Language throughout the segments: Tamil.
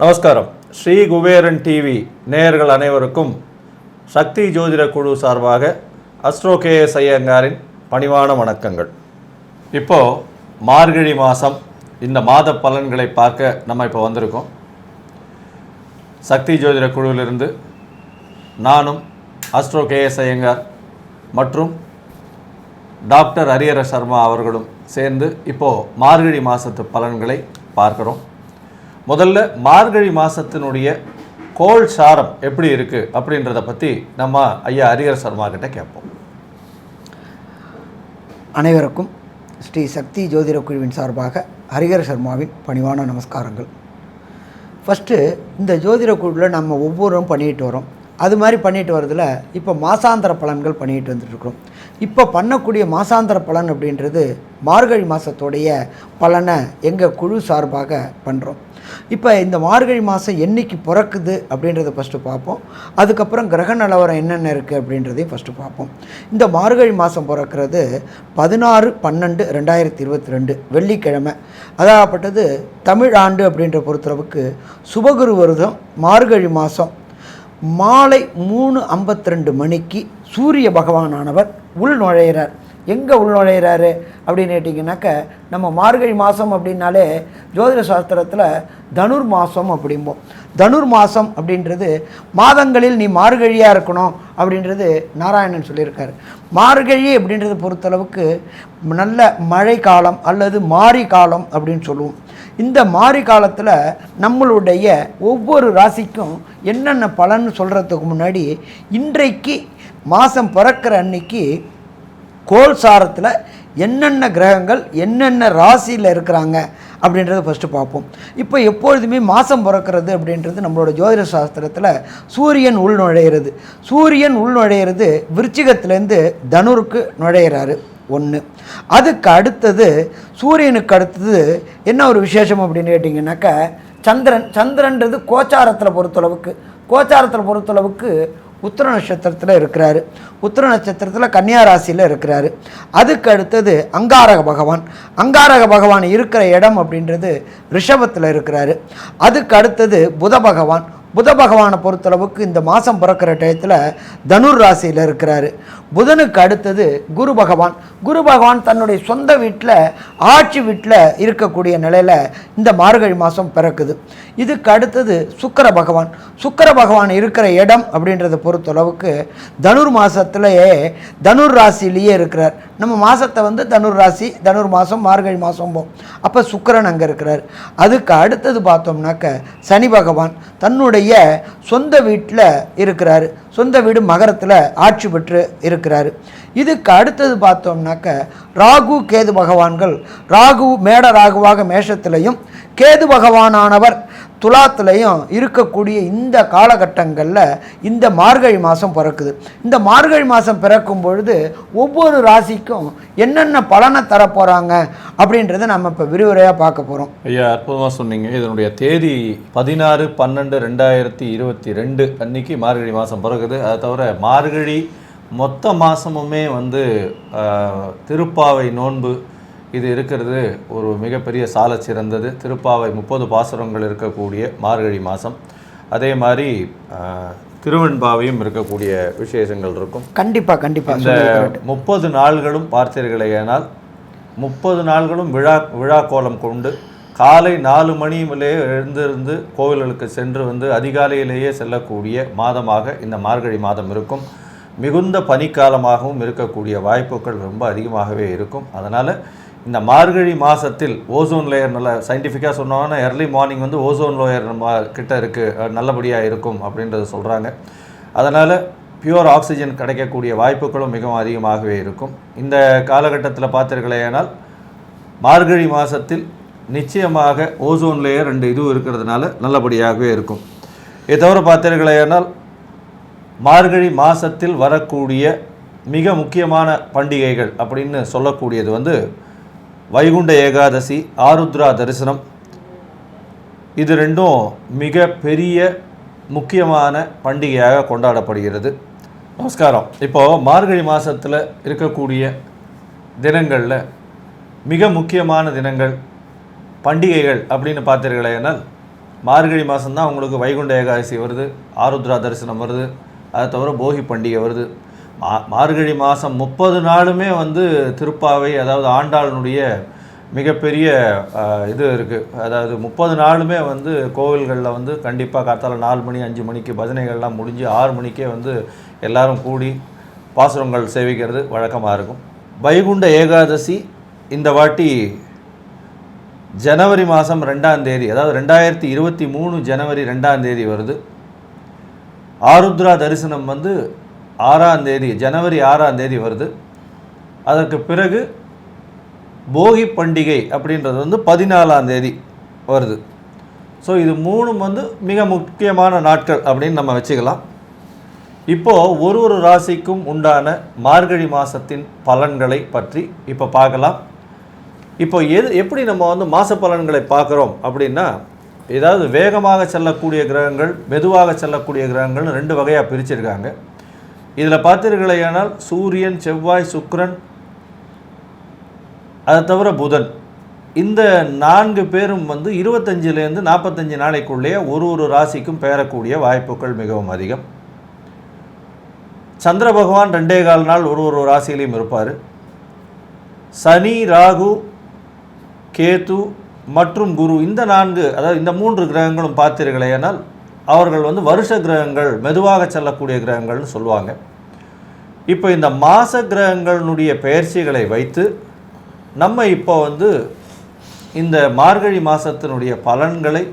நமஸ்காரம். ஸ்ரீ குபேரன் டிவி நேயர்கள் அனைவருக்கும் சக்தி ஜோதிட குழு சார்பாக அஸ்ட்ரோ கே எஸ் ஐயங்காரின் பணிவான வணக்கங்கள். இப்போ மார்கழி மாதம் இந்த மாத பலன்களை பார்க்க நம்ம இப்போ வந்திருக்கோம். சக்தி ஜோதிட குழுவிலிருந்து நானும் அஸ்ட்ரோ கே எஸ் ஐயங்கார் மற்றும் டாக்டர் ஹரியர சர்மா அவர்களும் சேர்ந்து இப்போது மார்கழி மாதத்து பலன்களை பார்க்குறோம். முதல்ல மார்கழி மாதத்தினுடைய கோள் சாரம் எப்படி இருக்குது அப்படின்றத பற்றி நம்ம ஐயா ஹரியர சர்மா கிட்ட கேட்போம். அனைவருக்கும் ஸ்ரீ சக்தி ஜோதிட குழுவின் சார்பாக ஹரிஹர சர்மாவின் பணிவான நமஸ்காரங்கள். ஃபஸ்ட்டு இந்த ஜோதிட குழுவில் நம்ம ஒவ்வொருவரும் பண்ணிட்டு வரோம். அது மாதிரி பண்ணிட்டு வரதில் இப்போ மாசாந்திர பலன்கள் பண்ணிட்டு வந்துட்டுருக்குறோம். இப்போ பண்ணக்கூடிய மாசாந்திர பலன் அப்படின்றது மார்கழி மாதத்துடைய பலனை எங்கள் குழு சார்பாக பண்ணுறோம் இப்போ இந்த மார்கழி மாதம் என்னைக்கு பிறக்குது அப்படின்றத ஃபஸ்ட்டு பார்ப்போம். அதுக்கப்புறம் கிரக நிலவரம் என்னென்ன இருக்குது அப்படின்றதையும் ஃபஸ்ட்டு பார்ப்போம். இந்த மார்கழி மாதம் பிறக்கிறது பதினாறு பன்னெண்டு ரெண்டாயிரத்தி இருபத்தி ரெண்டு வெள்ளிக்கிழமை. அதாகப்பட்டது தமிழ் ஆண்டு அப்படின்ற பொறுத்தளவுக்கு சுபகுரு வருதம் மார்கழி மாதம் மாலை மூணு ஐம்பத்தி ரெண்டு மணிக்கு சூரிய பகவானானவர் உள் நுழையிறார். எங்கே உள் நுழையிறாரு அப்படின்னு கேட்டிங்கனாக்க நம்ம மார்கழி மாதம் அப்படின்னாலே ஜோதிட சாஸ்திரத்தில் தனுர் மாதம் அப்படிம்போம். தனுர் மாதம் அப்படின்றது மாதங்களில் நீ மார்கழியாக இருக்கணும் அப்படின்றது நாராயணன் சொல்லியிருக்காரு. மார்கழி அப்படின்றத பொறுத்தளவுக்கு நல்ல மழை காலம் அல்லது மாரி காலம் அப்படின்னு சொல்லுவோம். இந்த மாரி காலத்தில் நம்மளுடைய ஒவ்வொரு ராசிக்கும் என்னென்ன பலன் சொல்கிறதுக்கு முன்னாடி இன்றைக்கு மாதம் பிறக்கிற அன்னைக்கு கோல் சாரத்தில் என்னென்ன கிரகங்கள் என்னென்ன ராசியில் இருக்கிறாங்க அப்படின்றத ஃபஸ்ட்டு பார்ப்போம். இப்போ எப்பொழுதுமே மாதம் பிறக்கிறது அப்படின்றது நம்மளோட ஜோதிட சாஸ்திரத்தில் சூரியன் உள் நுழையிறது. சூரியன் உள் நுழையிறது விருச்சிகத்துலேருந்து தனுருக்கு நுழையிறாரு. ஒன்று அதுக்கு அடுத்தது சூரியனுக்கு அடுத்தது என்ன ஒரு விசேஷம் அப்படின்னு கேட்டிங்கனாக்கா சந்திரன் சந்திரன்றது கோச்சாரத்தில் பொறுத்தளவுக்கு கோச்சாரத்தில் பொறுத்தளவுக்கு உத்திர நட்சத்திரத்தில் இருக்கிறாரு. உத்திர நட்சத்திரத்தில் கன்னியா ராசியில் இருக்கிறாரு. அதுக்கு அடுத்தது அங்காரக பகவான். அங்காரக பகவான் இருக்கிற இடம் அப்படின்றது ரிஷபத்தில் இருக்கிறாரு. அதுக்கு அடுத்தது புத பகவான். புத பகவானை பொறுத்தளவுக்கு இந்த மாதம் பிறக்கிற டயத்தில் தனுர் ராசியில் இருக்கிறாரு. புதனுக்கு அடுத்தது குரு பகவான். குரு பகவான் தன்னுடைய சொந்த வீட்டில் ஆட்சி வீட்டில் இருக்கக்கூடிய நிலையில் இந்த மார்கழி மாதம் பிறக்குது. இதுக்கு அடுத்தது சுக்கர பகவான். சுக்கர பகவான் இருக்கிற இடம் அப்படின்றத பொறுத்தளவுக்கு தனுர் மாதத்துலேயே தனுர் ராசிலேயே இருக்கிறார். நம்ம மாதத்தை வந்து தனுர் ராசி தனுர் மாதம் மார்கழி மாதம் போம். அப்போ சுக்கரன் அங்கே இருக்கிறார். அதுக்கு அடுத்தது பார்த்தோம்னாக்க சனி பகவான். தன்னுடைய சொந்த வீட்டில் இருக்கிறாரு. சொந்த வீடு மகரத்தில் ஆட்சி பெற்று இருக்கிறாரு. இதுக்கு அடுத்தது பார்த்தோம்னாக்க ராகு கேது பகவான்கள். ராகு மேட ராகுவாக மேஷத்திலையும் கேது பகவானானவர் துலாத்துலையும் இருக்கக்கூடிய இந்த காலகட்டங்களில் இந்த மார்கழி மாதம் பிறக்குது. இந்த மார்கழி மாதம் பிறக்கும் பொழுது ஒவ்வொரு ராசிக்கும் என்னென்ன பலனை தரப்போகிறாங்க அப்படின்றத நம்ம இப்போ விரிவுரையாக பார்க்க போகிறோம் ஐயா அற்புதமாக சொன்னீங்க. இதனுடைய தேதி பதினாறு பன்னெண்டு ரெண்டாயிரத்தி இருபத்தி ரெண்டு அன்னைக்கு மார்கழி மாதம் பிறகுது. அதை தவிர மார்கழி மொத்த மாதமுமே வந்து திருப்பாவை நோன்பு இது இருக்கிறது ஒரு மிகப்பெரிய சால சிறந்தது. திருப்பாவை முப்பது பாசுரங்கள் இருக்கக்கூடிய மார்கழி மாதம் அதே மாதிரி திருவெண்பாவையும் இருக்கக்கூடிய விசேஷங்கள் இருக்கும். கண்டிப்பாக கண்டிப்பாக இந்த முப்பது நாள்களும் பார்த்தீர்களேயானால் முப்பது நாள்களும் விழா விழா கோலம் கொண்டு காலை நாலு மணியிலே எழுந்திருந்து கோவில்களுக்கு சென்று வந்து அதிகாலையிலேயே செல்லக்கூடிய மாதமாக இந்த மார்கழி மாதம் இருக்கும். மிகுந்த பனிக்காலமாகவும் இருக்கக்கூடிய வாய்ப்புகள் ரொம்ப அதிகமாகவே இருக்கும். அதனால் இந்த மார்கழி மாதத்தில் ஓசோன் லேயர் நல்ல சயின்டிஃபிக்காக சொன்னோன்னா ஏர்லி மார்னிங் வந்து ஓசோன் லேயர் நம்ம கிட்ட இருக்குது நல்லபடியாக இருக்கும் அப்படின்றத சொல்கிறாங்க அதனால் பியூர் ஆக்சிஜன் கிடைக்கக்கூடிய வாய்ப்புகளும் மிகவும் அதிகமாகவே இருக்கும். இந்த காலகட்டத்தில் பார்த்தீர்களேயானால் மார்கழி மாதத்தில் நிச்சயமாக ஓசோன் லேயர் ரெண்டு இதுவும் இருக்கிறதுனால நல்லபடியாகவே இருக்கும். இதை தவிர பார்த்தீர்களேயானால் மார்கழி மாதத்தில் வரக்கூடிய மிக முக்கியமான பண்டிகைகள் அப்படின்னு சொல்லக்கூடியது வந்து வைகுண்ட ஏகாதசி ஆருத்ரா தரிசனம். இது ரெண்டும் மிக பெரிய முக்கியமான பண்டிகையாக கொண்டாடப்படுகிறது. நமஸ்காரம். இப்போது மார்கழி மாதத்தில் இருக்கக்கூடிய தினங்களில் மிக முக்கியமான தினங்கள் பண்டிகைகள் அப்படின்னு பார்த்தீர்களேனால் மார்கழி மாதம்தான் உங்களுக்கு வைகுண்ட ஏகாதசி வருது ஆருத்ரா தரிசனம் வருது அதை தவிர போகி பண்டிகை வருது. மா மார்கழி மாதம் முப்பது நாளுமே வந்து திருப்பாவை அதாவது ஆண்டாளனுடைய மிகப்பெரிய இது இருக்குது அதாவது முப்பது நாளுமே வந்து கோவில்களில் வந்து கண்டிப்பாக காத்தால நாலு மணி அஞ்சு மணிக்கு பஜனைகள்லாம் முடிஞ்சு ஆறு மணிக்கே வந்து எல்லாரும் கூடி பாசுரங்கள் சேவிக்கிறது வழக்கமாக இருக்கும். வைகுண்ட ஏகாதசி இந்த வாட்டி ஜனவரி மாதம் ரெண்டாம் தேதி அதாவது ரெண்டாயிரத்தி இருபத்தி மூணு ஜனவரி ரெண்டாம் தேதி வருது. ஆருத்ரா தரிசனம் வந்து ஆறாம் தேதி ஜனவரி ஆறாம் தேதி வருது. அதற்கு பிறகு போகி பண்டிகை அப்படின்றது வந்து பதினாலாம் தேதி வருது. ஸோ இது மூணும் வந்து மிக முக்கியமான நாட்கள் அப்படின்னு நம்ம வச்சுக்கலாம். இப்போது ஒரு ஒரு ராசிக்கும் உண்டான மார்கழி மாதத்தின் பலன்களை பற்றி இப்போ பார்க்கலாம். இப்போ எது எப்படி நம்ம வந்து மாத பலன்களை பார்க்குறோம் அப்படின்னா ஏதாவது வேகமாக செல்லக்கூடிய கிரகங்கள் மெதுவாக செல்லக்கூடிய கிரகங்கள்னு ரெண்டு வகையாக பிரிச்சிருக்காங்க. இதில் பார்த்தீர்களேயானால் சூரியன் செவ்வாய் சுக்ரன் அதை தவிர புதன். இந்த நான்கு பேரும் வந்து இருபத்தஞ்சிலேருந்து நாற்பத்தஞ்சு நாளைக்குள்ளேயே ஒரு ஒரு ராசிக்கும் பெயரக்கூடிய வாய்ப்புகள் மிகவும் அதிகம். சந்திர பகவான் ரெண்டே கால் நாள் ஒரு ஒரு ராசியிலையும் இருப்பார். சனி ராகு கேது மற்றும் குரு இந்த நான்கு அதாவது இந்த மூன்று கிரகங்களும் பார்த்தீர்களேயானால் அவர்கள் வந்து வருஷ கிரகங்கள் மெதுவாக செல்லக்கூடிய கிரகங்கள்னு சொல்லுவாங்க. இப்போ இந்த மாச கிரகங்களுடைய பெயர்ச்சிகளை வைத்து நம்ம இப்போ வந்து இந்த மார்கழி மாதத்தினுடைய பலன்களை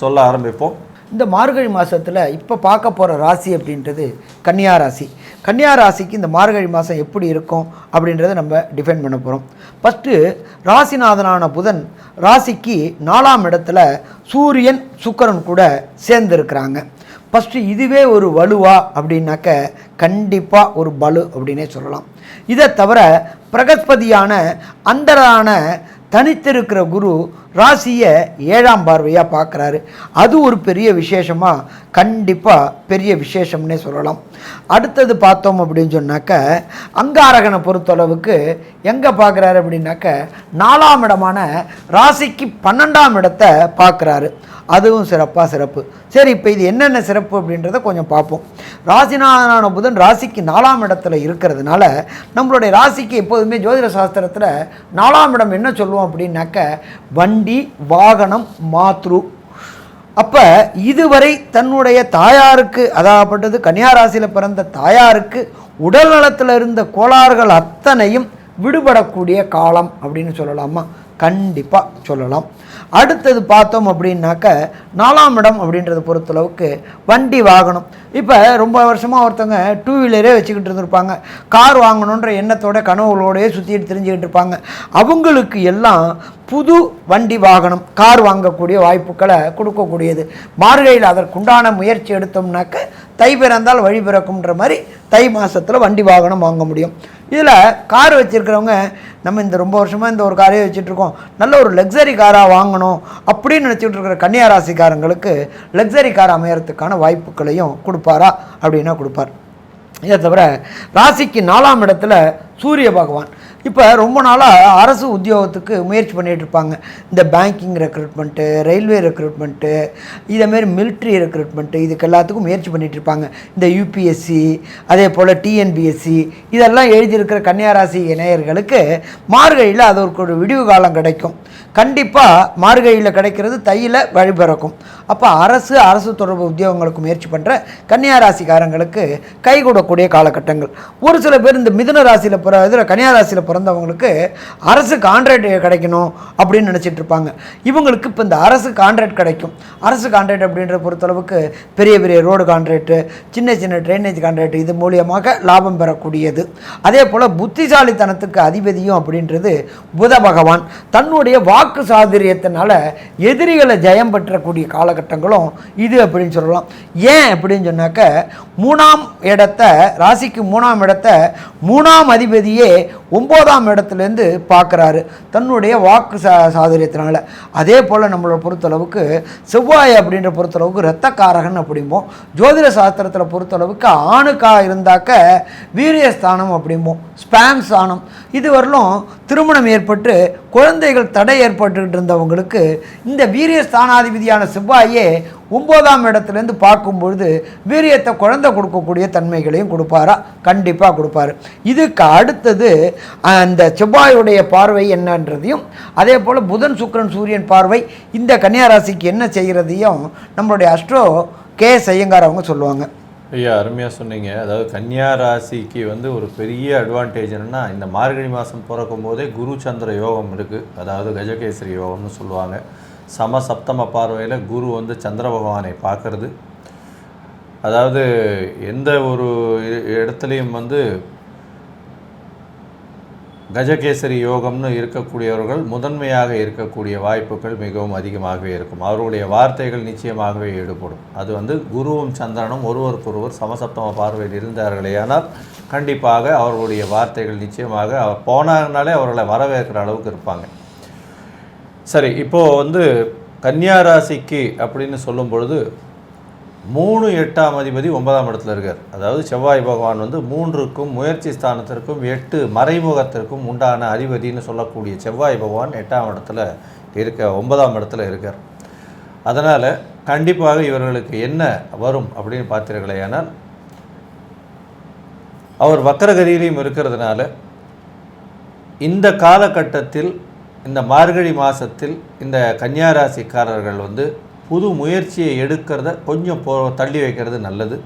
சொல்ல ஆரம்பிப்போம். இந்த மார்கழி மாதத்தில் இப்போ பார்க்க போகிற ராசி அப்படின்றது கன்னியா ராசி. கன்னியா ராசிக்கு இந்த மார்கழி மாதம் எப்படி இருக்கும் அப்படின்றத நம்ம டிஃபைன் பண்ண போகிறோம் ஃபஸ்ட்டு ராசிநாதனான புதன் ராசிக்கு நாலாம் இடத்துல சூரியன் சுக்கரன் கூட சேர்ந்துருக்கிறாங்க. ஃபஸ்ட்டு இதுவே ஒரு வலுவா அப்படின்னாக்க கண்டிப்பாக ஒரு பலு அப்படின்னே சொல்லலாம். இதை தவிர பிரகஸ்பதியான அந்தரான தனித்திருக்கிற குரு ராசியை ஏழாம் பார்வையாக பார்க்குறாரு. அது ஒரு பெரிய விசேஷமாக கண்டிப்பாக பெரிய விசேஷம்னே சொல்லலாம். அடுத்தது பார்த்தோம் அப்படின்னு சொன்னாக்க அங்காரகனை பொறுத்தளவுக்கு எங்கே பார்க்குறாரு அப்படின்னாக்க நாலாம் இடமான ராசிக்கு பன்னெண்டாம் இடத்தை பார்க்குறாரு. அதுவும் சிறப்பாக சிறப்பு. சரி இப்போ இது என்னென்ன சிறப்பு அப்படின்றத கொஞ்சம் பார்ப்போம். ராசிநாதனான புதன் ராசிக்கு நாலாம் இடத்துல இருக்கிறதுனால நம்மளுடைய ராசிக்கு எப்போதுமே ஜோதிட சாஸ்திரத்தில் நாலாம் இடம் என்ன சொல்லுவோம் அப்படின்னாக்க வண்டி வாகனம் மாத்ரு. அப்போ இதுவரை தன்னுடைய தாயாருக்கு அதாகப்பட்டது கன்னியாராசியில் பிறந்த தாயாருக்கு உடல் நலத்தில் இருந்த கோளாறுகள் அத்தனையும் விடுபடக்கூடிய காலம் அப்படின்னு சொல்லலாமா? கண்டிப்பாக சொல்லலாம். அடுத்தது பார்த்தோம் அப்படின்னாக்க நாலாம் இடம் அப்படின்றத பொறுத்தளவுக்கு வண்டி வாகனம். இப்போ ரொம்ப வருஷமாக ஒருத்தவங்க டூ வீலரே வச்சுக்கிட்டு இருந்திருப்பாங்க. கார் வாங்கணுன்ற எண்ணத்தோட கனவுகளோடயே சுற்றிட்டு தெரிஞ்சுக்கிட்டு இருப்பாங்க. அவங்களுக்கு எல்லாம் புது வண்டி வாகனம் கார் வாங்கக்கூடிய வாய்ப்புகளை கொடுக்கக்கூடியது. மார்கழியில் அதற்குண்டான முயற்சி எடுத்தோம்னாக்க தை பிறந்தால் வழி பிறக்கும்ன்ற மாதிரி தை மாதத்தில் வண்டி வாகனம் வாங்க முடியும். இதில் கார் வச்சுருக்கிறவங்க நம்ம இந்த ரொம்ப வருஷமாக இந்த ஒரு காரே வச்சுட்ருக்கோம். நல்ல ஒரு லக்ஸரி காராக வாங்கணும் அப்படின்னு நினச்சிட்டு இருக்கிற கன்னியா ராசிக்காரங்களுக்கு லக்ஸரி கார் அமையறதுக்கான வாய்ப்புகளையும் கொடுப்பாரா அப்படின்னா கொடுப்பார். இதை தவிர ராசிக்கு நாலாம் இடத்துல சூரிய பகவான். இப்போ ரொம்ப நாளாக அரசு உத்தியோகத்துக்கு முயற்சி பண்ணிகிட்டு இருப்பாங்க. இந்த பேங்கிங் ரெக்ரூட்மெண்ட்டு ரயில்வே ரெக்ரூட்மெண்ட்டு இதேமாரி மிலிட்ரி ரெக்ரூட்மெண்ட்டு இதுக்கு எல்லாத்துக்கும் முயற்சி பண்ணிகிட்டு இருப்பாங்க. இந்த யூபிஎஸ்சி அதே போல் டிஎன்பிஎஸ்சி இதெல்லாம் எழுதியிருக்கிற கன்னியாராசி இணையர்களுக்கு மார்கழியில் அது ஒரு விடிவு காலம் கிடைக்கும். கண்டிப்பாக மார்கழியில் கிடைக்கிறது தையில் வழிபிறக்கும். அப்போ அரசு அரசு தொடர்பு உத்தியோகங்களுக்கு முயற்சி பண்ணுற கன்னியாராசிக்காரங்களுக்கு கை கொடுக்கக்கூடிய காலகட்டங்கள். ஒரு சில பேர் இந்த மிதுன ராசியில் பிற இதில் கன்னியாராசியில் பிறந்தவங்களுக்கு அரசு கான்ட்ராக்ட் கிடைக்கணும் அப்படின்னு நினச்சிட்டு இருப்பாங்க. இவங்களுக்கு இப்போ இந்த அரசு கான்ட்ராக்ட் கிடைக்கும். அரசு கான்ட்ராக்ட் அப்படின்ற பொறுத்தளவுக்கு பெரிய பெரிய ரோடு கான்ட்ராக்டு சின்ன சின்ன ட்ரைனேஜ் கான்ட்ராக்ட் இது மூலியமாக லாபம் பெறக்கூடியது. அதே போல் புத்திசாலித்தனத்துக்கு அதிபதியும் அப்படின்றது புத பகவான். தன்னுடைய வா வாக்கு சாதுரியத்தினால எதிரிகளை ஜெயம் பெற்றக்கூடிய காலகட்டங்களும் இது அப்படின்னு சொல்லலாம். ஏன் அப்படின்னு சொன்னாக்க மூணாம் இடத்த ராசிக்கு மூணாம் இடத்த மூணாம் அதிபதியே ஒம்போதாம் இடத்துலேருந்து பார்க்குறாரு. தன்னுடைய வாக்கு சா சாதுரியத்தினால. அதே போல் நம்மளை பொறுத்தளவுக்கு செவ்வாய் அப்படின்ற பொறுத்தளவுக்கு இரத்தக்காரகன் அப்படிம்போம் ஜோதிட சாஸ்திரத்தில் பொறுத்தளவுக்கு ஆணுக்கா இருந்தாக்க வீரியஸ்தானம் அப்படிம்போம் ஸ்பேம் ஸ்தானம். இது திருமணம் ஏற்பட்டு குழந்தைகள் தடை ஏற்பட்டுக்கிட்டு இருந்தவங்களுக்கு இந்த வீரிய ஸ்தானாதிபதியான செவ்வாயே ஒம்போதாம் இடத்துலேருந்து பார்க்கும்பொழுது வீரியத்தை குழந்தை கொடுக்கக்கூடிய தன்மைகளையும் கொடுப்பாரா? கண்டிப்பாக கொடுப்பாரு. இதுக்கு அடுத்தது அந்த செவ்வாயுடைய பார்வை என்னன்றதையும் அதே போல் புதன் சுக்கரன் சூரியன் பார்வை இந்த கன்னியாராசிக்கு என்ன செய்கிறதையும் நம்மளுடைய அஸ்ட்ரோ கே ஐயங்கார் அவங்க சொல்லுவாங்க. ஐயா அருமையாக சொன்னீங்க. அதாவது கன்னியா ராசிக்கு வந்து ஒரு பெரிய அட்வான்டேஜ் என்னென்னா இந்த மார்கழி மாதம் பிறக்கும் போதே குரு சந்திர யோகம் இருக்குது அதாவது கஜகேசரி யோகம்னு சொல்லுவாங்க. சம சப்தம பார்வையில் குரு வந்து சந்திர பகவானை பார்க்கறது. அதாவது எந்த ஒரு இடத்துலையும் வந்து கஜகேசரி யோகம்னு இருக்கக்கூடியவர்கள் முதன்மையாக இருக்கக்கூடிய வாய்ப்புகள் மிகவும் அதிகமாகவே இருக்கும். அவர்களுடைய வார்த்தைகள் நிச்சயமாகவே ஈடுபடும். அது வந்து குருவும் சந்திரனும் ஒருவருக்கொருவர் சமசப்தம பார்வையில் இருந்தார்களேயானால் கண்டிப்பாக அவர்களுடைய வார்த்தைகள் நிச்சயமாக அவர் போனாங்கனாலே அவர்களை வரவேற்கிற அளவுக்கு இருப்பாங்க. சரி இப்போது வந்து கன்னியா ராசிக்கு அப்படின்னு சொல்லும் பொழுது மூணு எட்டாம் அதிபதி ஒன்பதாம் இடத்துல இருக்கார். அதாவது செவ்வாய் பகவான் வந்து மூன்றுக்கும் முயற்சி ஸ்தானத்திற்கும் எட்டு மறைமுகத்திற்கும் உண்டான அதிபதின்னு சொல்லக்கூடிய செவ்வாய் பகவான் எட்டாம் இடத்துல இருக்க ஒன்பதாம் இடத்துல இருக்கார். அதனால் கண்டிப்பாக இவர்களுக்கு என்ன வரும் அப்படின்னு பார்த்தீர்களேயானால் அவர் வக்கரகதியிலையும் இருக்கிறதுனால இந்த காலகட்டத்தில் இந்த மார்கழி மாதத்தில் இந்த கன்னியாராசிக்காரர்கள் வந்து புது முயற்சியை எடுக்கிறத கொஞ்சம் போ தள்ளி வைக்கிறது நல்லது.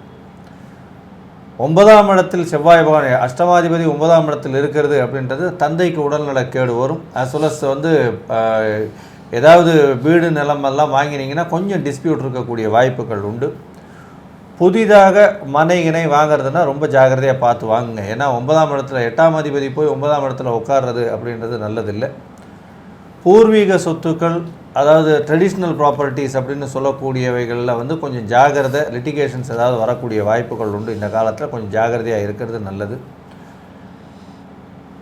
ஒன்பதாம் இடத்தில் செவ்வாய் பகவான் அஷ்டமாதிபதி ஒன்பதாம் இடத்தில் இருக்கிறது அப்படின்றது தந்தைக்கு உடல்நலக்கேடு வரும். அசுலஸ் வந்து ஏதாவது வீடு நிலமெல்லாம் வாங்கினீங்கன்னா கொஞ்சம் டிஸ்பியூட் இருக்கக்கூடிய வாய்ப்புகள் உண்டு. புதிதாக மனைகினை வாங்குறதுன்னா ரொம்ப ஜாக்கிரதையாக பார்த்து வாங்குங்க. ஏன்னா ஒன்பதாம் இடத்துல எட்டாம் அதிபதி போய் ஒன்பதாம் இடத்துல உட்கார்றது அப்படின்றது நல்லதில்லை. பூர்வீக சொத்துக்கள் அதாவது ட்ரெடிஷ்னல் ப்ராப்பர்ட்டிஸ் அப்படின்னு சொல்லக்கூடியவைகளில் வந்து கொஞ்சம் ஜாகிரதை லிட்டிகேஷன்ஸ் ஏதாவது வரக்கூடிய வாய்ப்புகள் உண்டு. இந்த காலத்தில் கொஞ்சம் ஜாகிரதையாக இருக்கிறது நல்லது.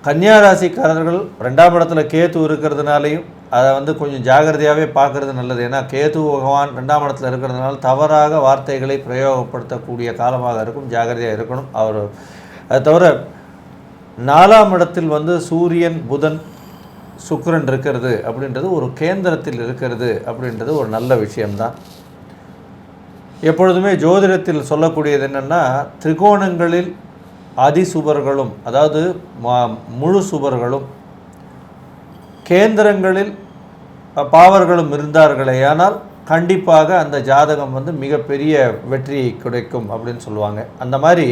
கன்னியா ராசிக்காரர்கள் ரெண்டாம் இடத்துல கேத்து இருக்கிறதுனாலையும் அதை வந்து கொஞ்சம் ஜாகிரதையாகவே பார்க்கறது நல்லது. ஏன்னா கேது பகவான் ரெண்டாம் இடத்துல இருக்கிறதுனால தவறாக வார்த்தைகளை பிரயோகப்படுத்தக்கூடிய காலமாக இருக்கும் ஜாகிரதையாக இருக்கணும். அவர் அது தவிர நாலாம் இடத்தில் வந்து சூரியன் புதன் சுக்கரன் இருக்கிறது அப்படின்றது ஒரு கேந்திரத்தில் இருக்கிறது அப்படின்றது ஒரு நல்ல விஷயம்தான். எப்பொழுதுமே ஜோதிடத்தில் சொல்லக்கூடியது என்னென்னா திரிகோணங்களில் அதிசுபர்களும் அதாவது மா- முழு சுபர்களும் கேந்திரங்களில் பாவர்களும் இருந்தார்களே ஆனால் கண்டிப்பாக அந்த ஜாதகம் வந்து மிகப்பெரிய வெற்றியை கிடைக்கும் அப்படின்னு சொல்லுவாங்க. அந்த மாதிரி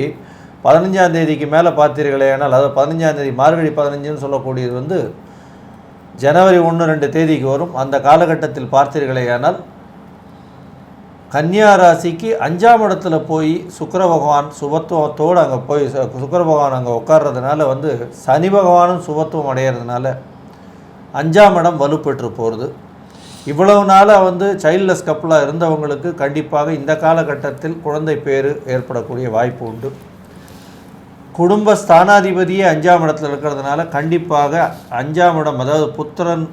பதினஞ்சாம் தேதிக்கு மேலே பார்த்தீர்களேயானால் அதாவது பதினஞ்சாம் தேதி மார்கழி பதினஞ்சுன்னு சொல்லக்கூடியது வந்து ஜனவரி ஒன்று ரெண்டு தேதிக்கு வரும். அந்த காலகட்டத்தில் பார்த்தீர்களேயானால் கன்னியா ராசிக்கு அஞ்சாம் இடத்துல போய் சுக்கர பகவான் சுபத்துவத்தோடு அங்கே போய் சுக்கர பகவான் அங்கே உட்கார்றதுனால வந்து சனி பகவானும் சுபத்துவம் அடையிறதுனால அஞ்சாம் இடம் வலுப்பெற்று போகிறது இவ்வளவு நாளாக வந்து சைல்ட்லெஸ் கப்பலாக இருந்தவங்களுக்கு கண்டிப்பாக இந்த காலகட்டத்தில் குழந்தை பேர் ஏற்படக்கூடிய வாய்ப்பு உண்டு. குடும்ப ஸ்தானாதிபதியே அஞ்சாம் இடத்துல இருக்கிறதுனால கண்டிப்பாக அஞ்சாம் இடம் அதாவது புத்திரன்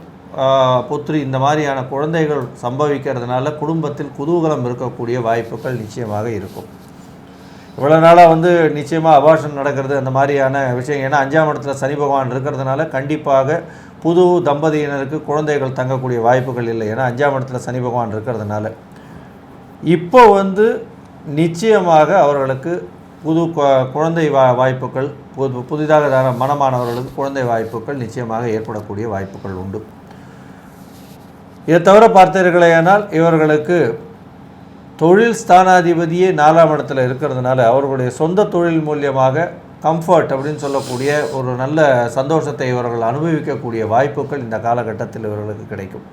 புத்திரி இந்த மாதிரியான குழந்தைகள் சம்பவிக்கிறதுனால குடும்பத்தில் குதூகலம் இருக்கக்கூடிய வாய்ப்புகள் நிச்சயமாக இருக்கும். இவ்வளோ நாளாக வந்து நிச்சயமாக அபாஷன் நடக்கிறது அந்த மாதிரியான விஷயம். ஏன்னா அஞ்சாம் இடத்துல சனி பகவான் இருக்கிறதுனால கண்டிப்பாக புது தம்பதியினருக்கு குழந்தைகள் தங்கக்கூடிய வாய்ப்புகள் இல்லை. ஏன்னா அஞ்சாம் இடத்துல சனி பகவான் இருக்கிறதுனால. இப்போ வந்து நிச்சயமாக அவர்களுக்கு புது கு- குழந்தை வா வாய்ப்புகள் புது புதிதாக மனமானவர்களுக்கு மணமானவர்களுக்கு குழந்தை வாய்ப்புகள் நிச்சயமாக ஏற்படக்கூடிய வாய்ப்புகள் உண்டு. இதை தவிர பார்த்தீர்களேனால் இவர்களுக்கு தொழில் ஸ்தானாதிபதியே நாலாம் இடத்துல இருக்கிறதுனால அவர்களுடைய சொந்த தொழில் மூலியமாக கம்ஃபர்ட் அப்படின்னு சொல்லக்கூடிய ஒரு நல்ல சந்தோஷத்தை இவர்கள் அனுபவிக்கக்கூடிய வாய்ப்புகள் இந்த காலகட்டத்தில் இவர்களுக்கு கிடைக்கும்.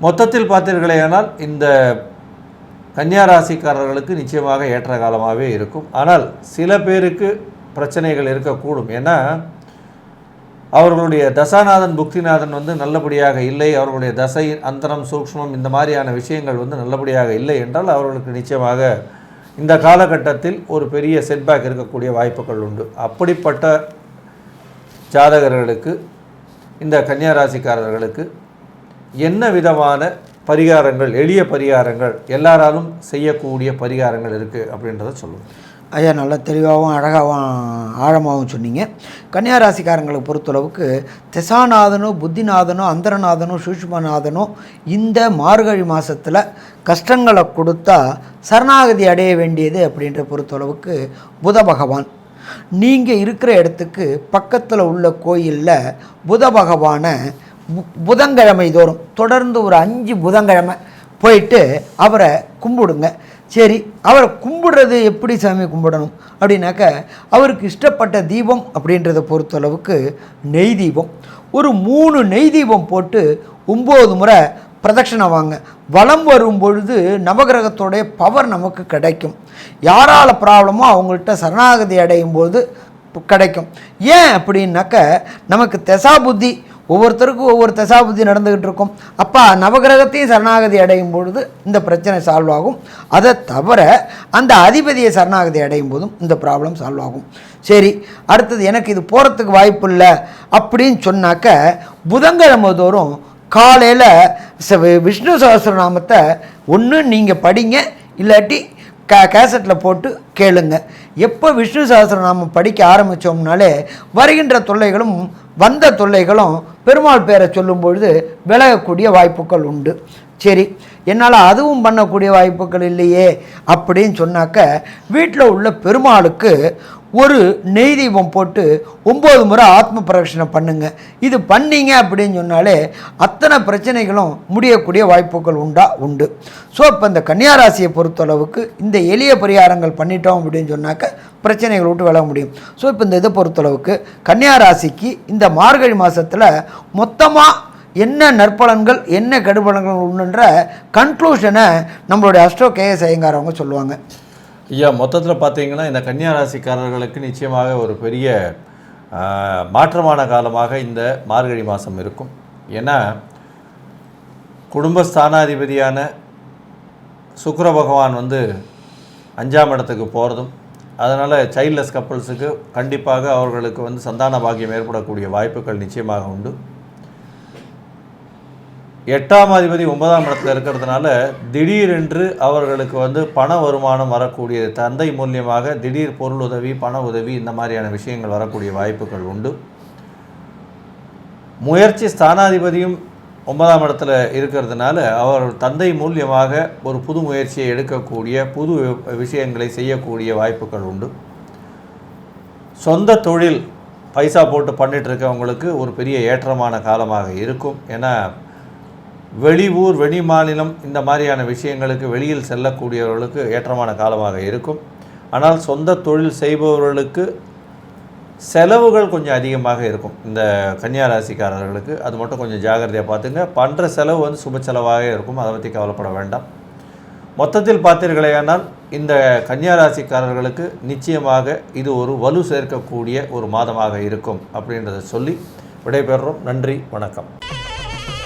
மொத்தத்தில் பார்த்தீர்களேனால் இந்த கன்னியா ராசிக்காரர்களுக்கு நிச்சயமாக ஏற்ற காலமாகவே இருக்கும். ஆனால் சில பேருக்கு பிரச்சனைகள் இருக்கக்கூடும். ஏன்னா அவர்களுடைய தசாநாதன் புக்திநாதன் வந்து நல்லபடியாக இல்லை. அவர்களுடைய தசை அந்தரம் சூக்ஷ்மம் இந்த மாதிரியான விஷயங்கள் வந்து நல்லபடியாக இல்லை என்றால் அவர்களுக்கு நிச்சயமாக இந்த காலகட்டத்தில் ஒரு பெரிய செட்பேக் இருக்கக்கூடிய வாய்ப்புகள் உண்டு. அப்படிப்பட்ட ஜாதகர்களுக்கு இந்த கன்னியாராசிக்காரர்களுக்கு என்ன விதமான பரிகாரங்கள் எளிய பரிகாரங்கள் எல்லாராலும் செய்யக்கூடிய பரிகாரங்கள் இருக்குது அப்படின்றத சொல்லுவோம் ஐயா நல்லா தெளிவாகவும் அழகாகவும் ஆழமாகவும் சொன்னீங்க. கன்னியா ராசிக்காரங்களை பொறுத்தளவுக்கு திசாநாதனோ புத்திநாதனோ அந்தரநாதனோ சூஷ்மநாதனோ இந்த மார்கழி மாதத்தில் கஷ்டங்களை கொடுத்தா சரணாகதி அடைய வேண்டியது அப்படின்ற பொறுத்தளவுக்கு புத பகவான். நீங்கள் இருக்கிற இடத்துக்கு பக்கத்தில் உள்ள கோயிலில் புத பகவானை புதன்கிழமை தோறும் தொடர்ந்து ஒரு அஞ்சு புதன்கிழமை போயிட்டு அவரை கும்பிடுங்க. சரி அவரை கும்பிடுறது எப்படி சாமி கும்பிடணும்? அப்படின்னாக்க அவருக்கு இஷ்டப்பட்ட தீபம் அப்படின்றத பொறுத்தளவுக்கு நெய் தீபம். ஒரு மூணு நெய் தீபம் போட்டு ஒம்பது முறை பிரதட்சணை வாங்க. வலம் வரும் பொழுது நவகிரகத்தோடைய பவர் நமக்கு கிடைக்கும். யாரால் ப்ராப்ளமோ அவங்கள்ட்ட சரணாகதி அடையும் போது கிடைக்கும். ஏன் அப்படின்னாக்க நமக்கு தசா புத்தி ஒவ்வொருத்தருக்கும் ஒவ்வொரு தசாபுத்தி நடந்துக்கிட்டு இருக்கும் அப்போ நவகிரகத்தையும் சரணாகதி அடையும் பொழுது இந்த பிரச்சனை சால்வ் ஆகும். அதை தவிர அந்த அதிபதியை சரணாகதி அடையும் போதும் இந்த ப்ராப்ளம் சால்வ் ஆகும். சரி அடுத்தது எனக்கு இது போகிறதுக்கு வாய்ப்பு இல்லை அப்படின்னு சொன்னாக்க புதன்கிழமை தோறும் காலையில் விஷ்ணு சகசிரநாமத்தை ஒன்று நீங்கள் படிங்க இல்லாட்டி க கேசட்டில் போட்டு கேளுங்க. எப்போ விஷ்ணு சகஸ்ரநாமம் படிக்க ஆரம்பித்தோம்னாலே வருகின்ற தொல்லைகளும் வந்த தொல்லைகளும் பெருமாள் பேரை சொல்லும்பொழுது விலகக்கூடிய வாய்ப்புகள் உண்டு. சரி என்னால் அதுவும் பண்ணக்கூடிய வாய்ப்புகள் இல்லையே அப்படின்னு சொன்னாக்க வீட்டில் உள்ள பெருமாளுக்கு ஒரு நெய் தீபம் போட்டு ஒம்பது முறை ஆத்ம பிரதட்சணை பண்ணுங்க. இது பண்ணீங்க அப்படின்னு சொன்னாலே அத்தனை பிரச்சனைகளும் முடியக்கூடிய வாய்ப்புகள் உண்டா? உண்டு. ஸோ இப்போ இந்த கன்னியாராசியை பொறுத்தளவுக்கு இந்த எளிய பரிகாரங்கள் பண்ணிட்டோம் அப்படின்னு சொன்னாக்க பிரச்சனைகளை விட்டு விலக முடியும். ஸோ இப்போ இந்த இதை பொறுத்தளவுக்கு கன்னியாராசிக்கு இந்த மார்கழி மாதத்தில் மொத்தமாக என்ன நற்பலன்கள் என்ன கெடுபலன்கள் உண்டுன்ற கன்க்ளூஷனை நம்மளுடைய அஸ்ட்ரோ கேஎஸ் ஐயங்கார் அவங்க சொல்லுவாங்க. ஐயா மொத்தத்தில் பார்த்தீங்கன்னா இந்த கன்னியா ராசிக்காரர்களுக்கு நிச்சயமாக ஒரு பெரிய மாற்றமான காலமாக இந்த மார்கழி மாதம் இருக்கும். ஏன்னா குடும்ப ஸ்தானாதிபதியான சுக்கிர பகவான் வந்து அஞ்சாம் இடத்துக்கு போகிறதும் அதனால் சைல்ட்லெஸ் கப்பல்ஸுக்கு கண்டிப்பாக அவர்களுக்கு வந்து சந்தான பாக்கியம் ஏற்படக்கூடிய வாய்ப்புகள் நிச்சயமாக உண்டு. எட்டாம் அதிபதி ஒன்பதாம் இடத்துல இருக்கிறதுனால திடீரென்று அவர்களுக்கு வந்து பண வருமானம் வரக்கூடிய தந்தை மூலியமாக திடீர் பொருள் உதவி பண உதவி இந்த மாதிரியான விஷயங்கள் வரக்கூடிய வாய்ப்புகள் உண்டு. முயற்சி ஸ்தானாதிபதியும் ஒன்பதாம் இடத்துல இருக்கிறதுனால அவர் தந்தை மூலியமாக ஒரு புது முயற்சியை எடுக்கக்கூடிய புது விஷயங்களை செய்யக்கூடிய வாய்ப்புகள் உண்டு. சொந்த தொழில் பைசா போட்டு பண்ணிட்டு இருக்கவங்களுக்கு ஒரு பெரிய ஏற்றமான காலமாக இருக்கும். ஏன்னா வெளியூர் வெளி மாநிலம் இந்த மாதிரியான விஷயங்களுக்கு வெளியில் செல்லக்கூடியவர்களுக்கு ஏற்றமான காலமாக இருக்கும். ஆனால் சொந்த தொழில் செய்பவர்களுக்கு செலவுகள் கொஞ்சம் அதிகமாக இருக்கும். இந்த கன்னியாராசிக்காரர்களுக்கு அது மட்டும் கொஞ்சம் ஜாகிரதையாக பார்த்துங்க. பண்ணுற செலவு வந்து சுப செலவாக இருக்கும். அதை பற்றி கவலைப்பட வேண்டாம். மொத்தத்தில் பார்த்தீர்களேயானால் இந்த கன்னியாராசிக்காரர்களுக்கு நிச்சயமாக இது ஒரு வலு சேர்க்கக்கூடிய ஒரு மாதமாக இருக்கும் அப்படின்றத சொல்லி விடைபெறுறோம். நன்றி வணக்கம்.